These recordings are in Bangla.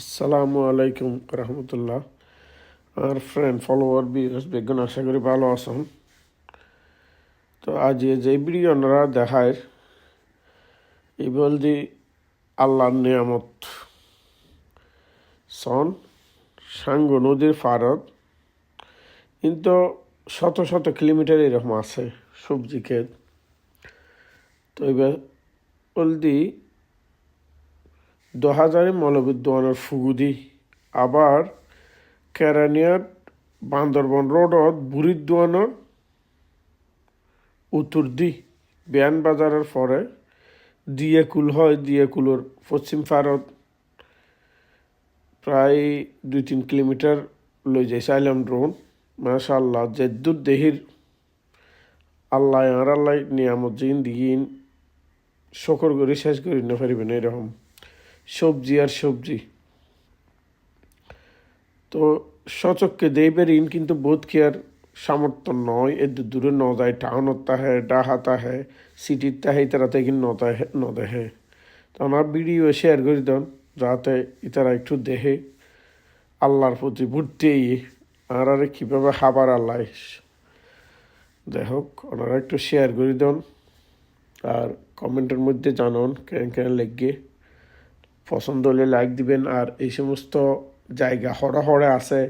আসসালামু আলাইকুম রহমতুল্লাহ। আর ফ্রেন্ড ফলোয়ার বিএস বেগুন আশা করি ভালো আছেন। তো আজ যে ভিডিও আপনারা দেখায়, এই বলদি আল্লাহর নিয়ামত। সন সাঙ্গ নদীর ফারত কিন্তু শত শত কিলোমিটার এরকম আছে সবজি ক্ষেত তো এবার বলদি দহাজারে মলবিদ্যানের ফুগুদি, আবার কেরানিয়ার বান্দরবন রোডত বুড়িদ্দানের উত্তর দি বিয়ান বাজারের পরে দিয়েকুল হয়। দিয়েকুলোর পশ্চিম ভারত প্রায় দুই তিন কিলোমিটার লই যাই চাইলাম ড্রোন মাশাল্লাহ যে দূর দেহির আল্লাহ আর আল্লাহ নিয়ামত জিন দিন শকর করে শেষ করি না পারিবেন এরকম। সবজি আর সবজি। তো সচককে দেবের ইন কিন্তু বোধ আর সামর্থ্য নয়। এর দূরে ন যায় টাউনত তাহে, ডাহা তাহে সিটির তাহে তারা কিন্তু ন দেহে। তো আমার ভিডিও শেয়ার করে দেন, যাতে ইতারা একটু দেহে আল্লাহর প্রতি ভর্তি আর আরে কীভাবে খাবার আল্লাহ যাই হোক, ওনারা একটু শেয়ার করে দেন, আর কমেন্টের মধ্যে জানান কেন কেন লেগে পছন্দ হলে লাইক দিবেন। আর এই সমস্ত জায়গা হরা হরে আছে,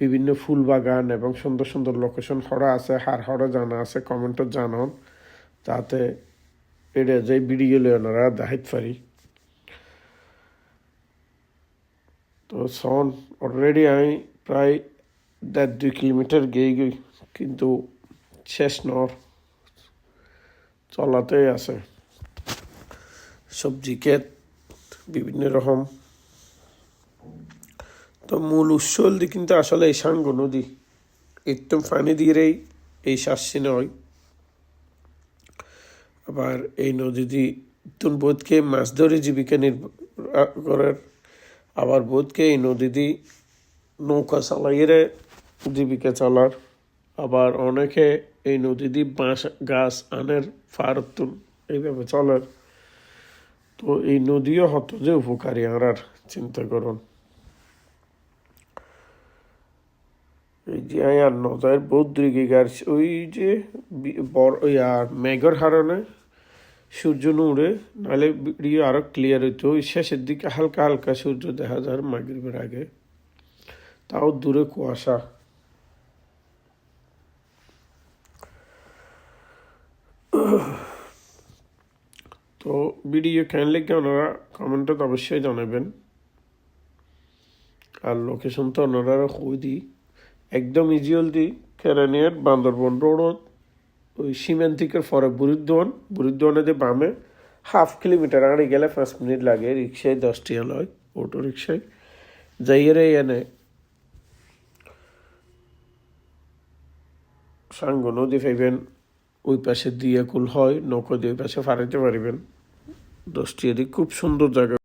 বিভিন্ন ফুল বাগান এবং সুন্দর সুন্দর লোকেশন হরা আছে, হার হরা জানা আছে কমেন্টও জানান। যাতে এটা যে ভিডিও ওনারা দেখাইতে পারি। তো সন অলরেডি আমি প্রায় দেড় দুই কিলোমিটার গিয়ে গই কিন্তু শেষ নর চলাতেই আছে। সবজি ক্ষেত বিভিন্ন রকম। তো মূল উৎস হলদি কিন্তু আসলে এই সাঙ্গ নদী। একদম পানি দিয়েই এই শ্বাসি নয়। আবার এই নদী দিয়ে তুন বোধকে মাছ ধরে জীবিকা নির্ভর করার, আবার বোধকে এই নদী দিয়ে নৌকা চালাইয়ে জীবিকা চালার। আবার অনেকে এই নদী দিয়ে বাঁশ গাছ আনের ফার ফারতুন এইভাবে চলার। তো এই নদীও হতো যে উপকারী, আর চিন্তা করুন। এই যে আর নজার বৌদ্রিকে গার ওই যে বড় আর মেঘর হারণে সূর্য নুড়ে নাহলে ভিডিও আরও ক্লিয়ার হইতো। ওই শেষের দিকে হালকা হালকা সূর্য দেখা যায় মাগরিবের আগে। তাও দূরে কুয়াশা। তো ভিডিও কেন লেগে ওনারা কমেন্টত অবশ্যই জানাবেন। আর লোকেশন তো ওনারা খুবই দিই একদম ইজিওল দি কেরানিয়ার বান্দরবন রোড ওই সীমান্তিকের পরে বুরিদ্দোয়ান। বুরিদ্দোয়ানে যে বামে হাফ কিলোমিটার আগে গেলে পাঁচ মিনিট লাগে রিক্সায় দশ টিয়া লয় অটো রিক্সায় যাইয়ে এনে সাঙ্গ নদী পাইবেন ওই পাশে দিয়ে কুল হয়, নৌকো দিয়ে ওই পাশে ফারাইতে পারিবেন। দশটি এদিক খুব সুন্দর জায়গা।